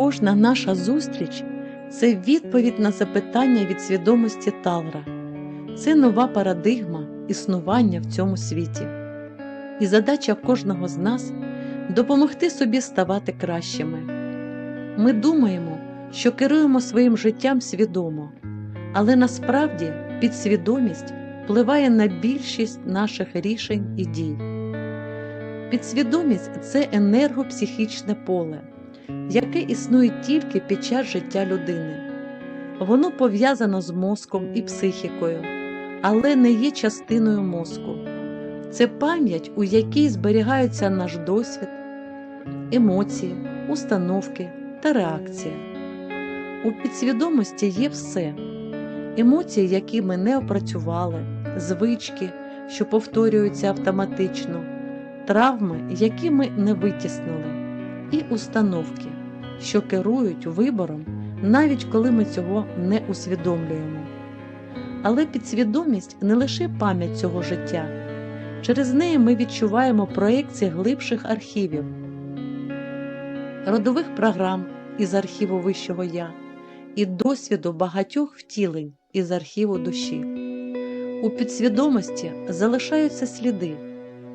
Кожна наша зустріч це відповідь на запитання від свідомості Талра. Це нова парадигма існування в цьому світі. І задача кожного з нас допомогти собі ставати кращими. Ми думаємо, що керуємо своїм життям свідомо, але насправді підсвідомість впливає на більшість наших рішень і дій. Підсвідомість це енергопсихічне поле, яке існує тільки під час життя людини. Воно пов'язано з мозком і психікою, але не є частиною мозку. Це пам'ять, у якій зберігаються наш досвід, емоції, установки та реакція. У підсвідомості є все емоції, які ми не опрацювали, звички, що повторюються автоматично, травми, які ми не витіснили, і установки, що керують вибором, навіть коли ми цього не усвідомлюємо. Але підсвідомість не лише пам'ять цього життя. Через неї ми відчуваємо проекції глибших архівів, родових програм із архіву Вищого Я і досвіду багатьох втілень із архіву душі. У підсвідомості залишаються сліди,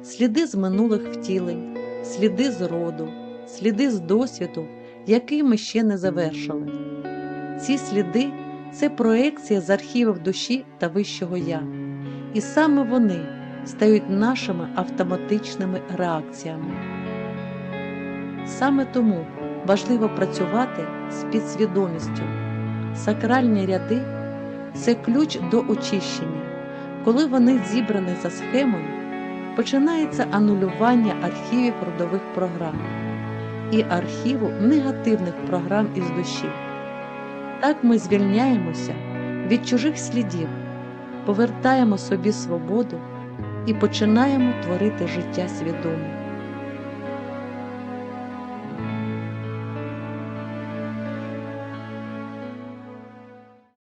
сліди з минулих втілень, сліди з роду, сліди з досвіду, який ми ще не завершили. Ці сліди це проекція з архівів душі та Вищого Я, і саме вони стають нашими автоматичними реакціями. Саме тому важливо працювати з підсвідомістю. Сакральні ряди це ключ до очищення. Коли вони зібрані за схемою, починається анулювання архівів родових програм і архіву негативних програм із душі. Так ми звільняємося від чужих слідів, повертаємо собі свободу і починаємо творити життя свідомо.